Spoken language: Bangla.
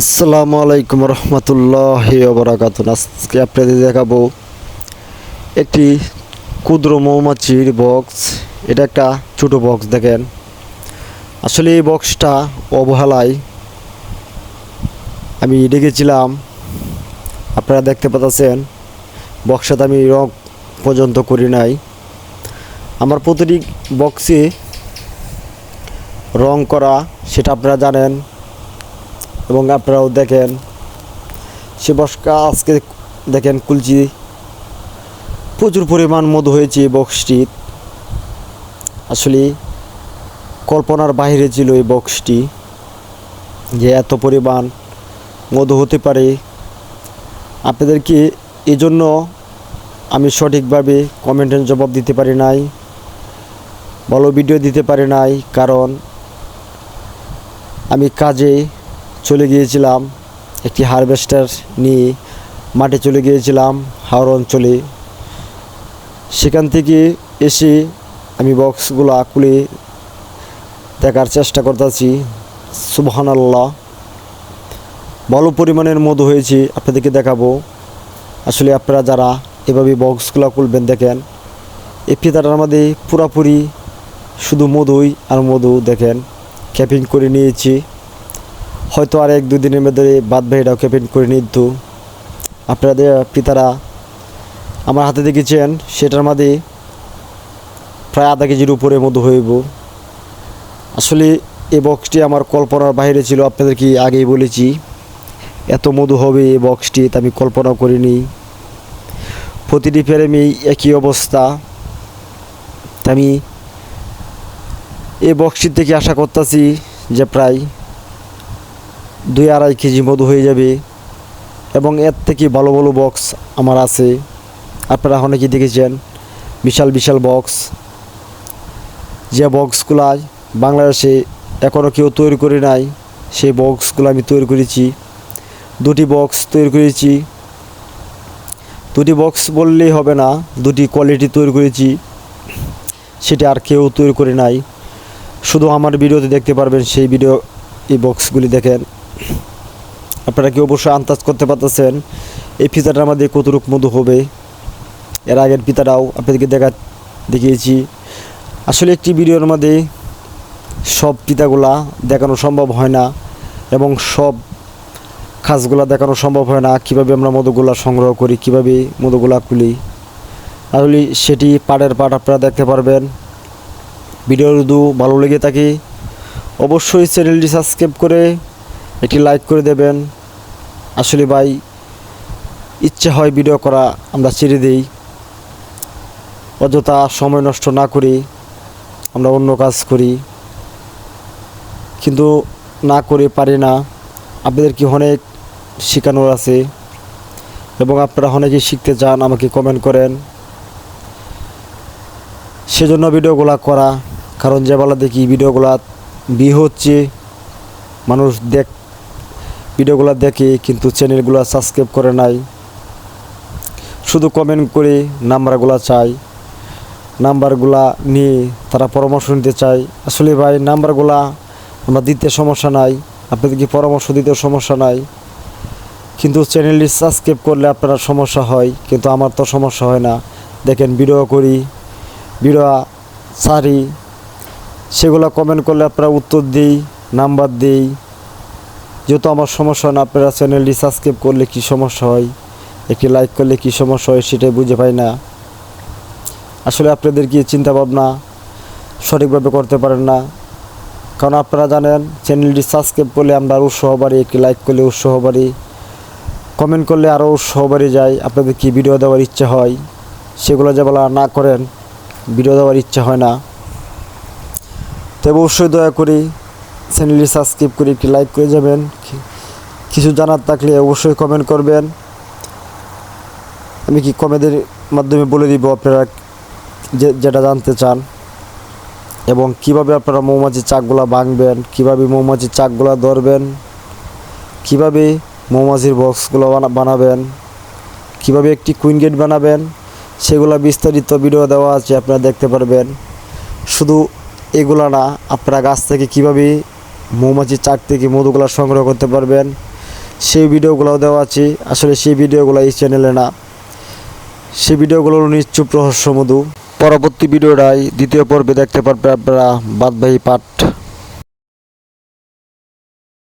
আসসালামু আলাইকুম রহমতুল্লাহ ওবরাকাত আজকে আপনাদের দেখাবো একটি ক্ষুদ্র মৌমাছির বক্স এটা একটা ছোটো বক্স দেখেন। আসলে এই বক্সটা অবহেলায় আমি রেখেছিলাম আপনারা দেখতে পাচ্ছেন বক্সটাতে আমি রং পর্যন্ত করি নাই। আমার প্রতিটি বক্সে রং করা, সেটা আপনারা জানেন। এবং আপনারাও দেখেন সে বস্কা আজকে দেখেন কুলচি, প্রচুর পরিমাণ মধু হয়েছে এই বক্সটি। আসলে কল্পনার বাইরে ছিল এই বক্সটি, যে এত পরিমাণ মধু হতে পারে। আপনাদেরকে এজন্য আমি সঠিকভাবে কমেন্টের জবাব দিতে পারি নাই, ভালো ভিডিও দিতে পারি নাই, কারণ আমি কাজে চলে গিয়েছিলাম, একটি হারভেস্টার নিয়ে মাঠে চলে গিয়েছিলাম, হাওড় অঞ্চলে। সেখান থেকে এসে আমি বক্সগুলো খুলে দেখার চেষ্টা করতেছি। সুবহান আল্লাহ ভালো পরিমাণের মধু হয়েছে, আপনাদেরকে দেখাবো। আসলে আপনারা যারা এভাবে বক্সগুলো খুলবেন দেখেন এই ফিতাটার মধ্যে পুরাপুরি শুধু মধুই আর মধু দেখেন। ক্যাপিং করে নিয়েছি। হয়তো আর এক দুদিনের মধ্যে বাদ ভাইটাও ক্যাপিং করে নিত আপনাদের পিতারা আমার হাতে দেখেছেন, সেটার মধ্যে প্রায় আধা কেজির উপরে মধু হইব। আসলে এই বক্সটি আমার কল্পনার বাইরে ছিল আপনাদের কি আগেই বলেছি। এত মধু হবে এই বক্সটি আমি কল্পনা করিনি। প্রতিটি ফ্রেমেই একই অবস্থা। আমি এই বক্সটির থেকে আশা করতেছি যে প্রায় দুই আড়াই কেজি মধু হয়ে যাবে। এবং এর থেকে ভালো ভালো বক্স আমার আছে। আপনারা অনেকেই দেখেছেন, বিশাল বিশাল বক্স যে বক্সগুলাই বাংলাদেশে এখনও কেউ তৈরি করে নাই, সেই বক্সগুলো আমি তৈরি করেছি। দুটি বক্স তৈরি করেছি। দুটি বক্স বললেই হবে না, দুটি কোয়ালিটি তৈরি করেছি। সেটা আর কেউ তৈরি করে নাই। শুধু আমার ভিডিওতে দেখতে পারবেন, সেই ভিডিও, এই বক্সগুলি দেখেন। আপনারা কি অবশ্যই আন্দাজ করতে পারতেছেন, এই পিতাটার আমাদের কতটুক মধু হবে? এর আগের পিতাটাও আপনাদেরকে দেখা, দেখিয়েছি। আসলে একটি ভিডিওর মধ্যে সব পিতাগুলা দেখানো সম্ভব হয় না এবং সব খাসগুলা দেখানো সম্ভব হয় না। কীভাবে আমরা মধুগুলা সংগ্রহ করি, কীভাবে মধুগুলা খুলি। আসলে সেটি পাড়ের পাট আপনারা দেখতে পারবেন। ভিডিও যদি ভালো লেগে থাকে, অবশ্যই চ্যানেলটি সাবস্ক্রাইব করে একটি লাইক করে দেবেন। আসলে ভাই, ইচ্ছে হয় ভিডিও করা আমরা ছেড়ে দিই। অযথা সময় নষ্ট না করি আমরা অন্য কাজ করি। কিন্তু না করে পারি না। আপনাদের কি অনেক শেখানোর আছে? এবং আপনারা অনেকেই শিখতে চান, আমাকে কমেন্ট করেন। সেজন্য ভিডিওগুলো করা। কারণ যে বেলা দেখি ভিডিওগুলা বি হচ্ছে, মানুষ দেখ ভিডিওগুলো দেখে কিন্তু চ্যানেলগুলো সাবস্ক্রাইব করে নাই। শুধু কমেন্ট করে নাম্বারগুলো চাই। নাম্বারগুলা নিয়ে তারা পরামর্শ নিতে চায় আসলে ভাই, নাম্বারগুলা আমরা দিতে সমস্যা নাই। আপনাদেরকে পরামর্শ দিতে সমস্যা নাই? কিন্তু চ্যানেলটি সাবস্ক্রাইব করলে আপনার সমস্যা হয়, কিন্তু আমার তো সমস্যা হয় না। দেখেন, ভিডিও করি, ভিডিও সারি সেগুলো কমেন্ট করলে আপনারা উত্তর দিই, নাম্বার দিই। যেহেতু আমার সমস্যা না, আপনারা চ্যানেলটি সাবস্ক্রাইব করলে কি সমস্যা হয়? একটি লাইক করলে কি সমস্যা হয় সেটাই বুঝে পাই না। আসলে আপনাদের কি চিন্তা ভাবনা সঠিকভাবে করতে পারেন না? কারণ আপনারা জানেন চ্যানেলটি সাবস্ক্রাইব করলে আমরা আরও উৎসাহ বাড়ি একটি লাইক করলে উৎসাহ বাড়ি কমেন্ট করলে আরও উৎসাহ বাড়ি যায় আপনাদের কি ভিডিও দেওয়ার ইচ্ছা হয়? সেগুলো যে বলা না করেন ভিডিও দেওয়ার ইচ্ছা হয় না। তবে অবশ্যই দয়া করে চ্যানেলটি সাবস্ক্রাইব করে একটি লাইক করে যাবেন। কিছু জানার থাকলে অবশ্যই কমেন্ট করবেন। আমি কি কমেন্টের মাধ্যমে বলে দিব আপনারা যেটা জানতে চান? এবং কীভাবে আপনারা মৌমাছির চাকগুলা ভাঙবেন, কীভাবে মৌমাছির চাকগুলা ধরবেন, কীভাবে মৌমাছির বক্সগুলো বানা- বানাবেন, কীভাবে একটি কুইন গেট বানাবেন, সেগুলো বিস্তারিত ভিডিও দেওয়া আছে, আপনারা দেখতে পারবেন। শুধু এগুলা না, আপনারা গাছ থেকে কীভাবে মৌমাছির চাক থেকে মধুগুলা সংগ্রহ করতে পারবেন। সেই ভিডিওগুলোও দেওয়া আছে। আসলে সেই ভিডিওগুলো এই চ্যানেলে না। সেই ভিডিওগুলোর নিশ্চুপ রহস্য মধু। পরবর্তী ভিডিওটাই দ্বিতীয় পর্বে দেখতে পারবে আপনারা বাদবাহী পাঠ।